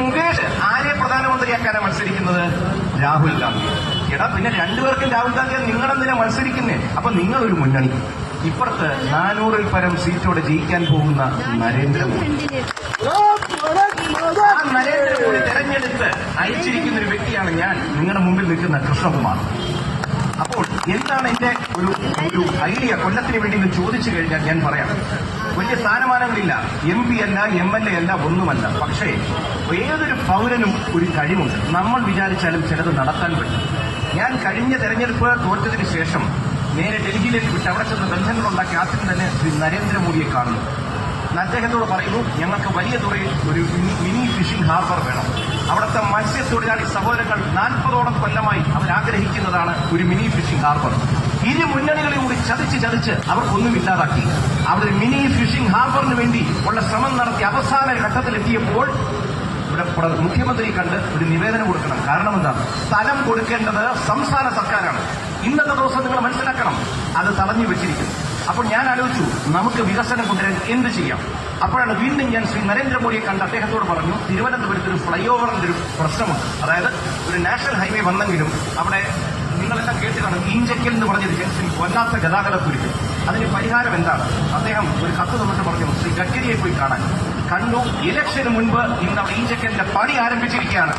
മുകേഷ് ആരെ പ്രധാനമന്ത്രിയാക്കാനാണ് മത്സരിക്കുന്നത്? രാഹുൽ ഗാന്ധി. എടാ പിന്നെ രണ്ടുപേർക്കും രാഹുൽ ഗാന്ധി നിങ്ങളെന്തിനാ മത്സരിക്കുന്നേ? അപ്പൊ നിങ്ങളൊരു മുന്നണി. ഇപ്പുറത്ത് നാനൂറിൽ പരം സീറ്റോടെ ജയിക്കാൻ പോകുന്ന നരേന്ദ്രമോദി നരേന്ദ്രമോദി തെരഞ്ഞെടുത്ത് അയച്ചിരിക്കുന്ന ഒരു വ്യക്തിയാണ് ഞാൻ. നിങ്ങളുടെ മുമ്പിൽ നിൽക്കുന്ന കൃഷ്ണകുമാർ. അപ്പോൾ എന്താണ് എന്റെ ഒരു ഒരു ഐഡിയ? കൊല്ലത്തിന് വേണ്ടി എന്ന് ചോദിച്ചു കഴിഞ്ഞാൽ ഞാൻ പറയാം. വലിയ സ്ഥാനമാനങ്ങളില്ല. എം പി അല്ല എം എൽ എ അല്ല ഒന്നുമല്ല. പക്ഷേ ഏതൊരു പൗരനും ഒരു കഴിവുണ്ട്. നമ്മൾ വിചാരിച്ചാലും ചിലത് നടത്താൻ പറ്റും. ഞാൻ കഴിഞ്ഞ തെരഞ്ഞെടുപ്പ് തോറ്റതിന് ശേഷം നേരെ ഡൽഹിയിലേക്ക് വിട്ട് അവിടെ ചെന്ന് ബന്ധങ്ങളുണ്ടാക്കി ആദ്യം തന്നെ ശ്രീ നരേന്ദ്രമോദിയെ കാണുന്നു. അദ്ദേഹത്തോട് പറയുന്നു ഞങ്ങൾക്ക് വലിയ തുറയിൽ ഒരു മിനി- ഫിഷിംഗ് ഹാർബർ വേണം. മത്സ്യത്തൊഴിലാളി സഹോദരങ്ങൾ നാൽപ്പതോളം കൊല്ലമായി അവർ ആഗ്രഹിക്കുന്നതാണ് ഒരു മിനി ഫിഷിംഗ് ഹാർബർ. ഇരു മുന്നണികളെ കൂടി ചതിച്ച് ചതിച്ച് അവർക്കൊന്നും ഇല്ലാതാക്കി. അവിടെ മിനി ഫിഷിംഗ് ഹാർബറിന് വേണ്ടി ഉള്ള ശ്രമം നടത്തി അവസാന ഘട്ടത്തിലെത്തിയപ്പോൾ ഇവിടെ മുഖ്യമന്ത്രി കണ്ട് ഒരു നിവേദനം കൊടുക്കണം. കാരണം എന്താണ്? സ്ഥലം കൊടുക്കേണ്ടത് സംസ്ഥാന സർക്കാരാണ്. ഇന്നത്തെ ദിവസം നിങ്ങൾ മനസ്സിലാക്കണം. അത് തടഞ്ഞു വെച്ചിരിക്കുന്നു. അപ്പോൾ ഞാൻ ആലോചിച്ചു നമുക്ക് വികസനം കൊണ്ടുവരാൻ എന്ത് ചെയ്യാം? അപ്പോഴാണ് വീണ്ടും ഞാൻ ശ്രീ നരേന്ദ്രമോദിയെ കണ്ട് അദ്ദേഹത്തോട് പറഞ്ഞു തിരുവനന്തപുരത്ത് ഒരു ഫ്ലൈ ഓവറിന്റെ ഒരു പ്രശ്നമുണ്ട്. അതായത് ഒരു നാഷണൽ ഹൈവേ വന്നെങ്കിലും അവിടെ നിങ്ങളെല്ലാം കേട്ട് കാണും ഈഞ്ചക്കൽ എന്ന് പറഞ്ഞൊരു ജംഗ്ഷൻ വല്ലാത്ത ഗതാഗതക്കുരുക്ക്. അതിന് പരിഹാരം എന്താണ്? അദ്ദേഹം ഒരു കത്ത് തന്നിട്ട് പറഞ്ഞു ശ്രീ ഗഡ്കരിയെ പോയി കാണാൻ. കണ്ടു ഇലക്ഷന് മുൻപ് ഇന്ന് അവിടെ ഈഞ്ചക്കലിന്റെ പണി ആരംഭിച്ചിരിക്കുകയാണ്.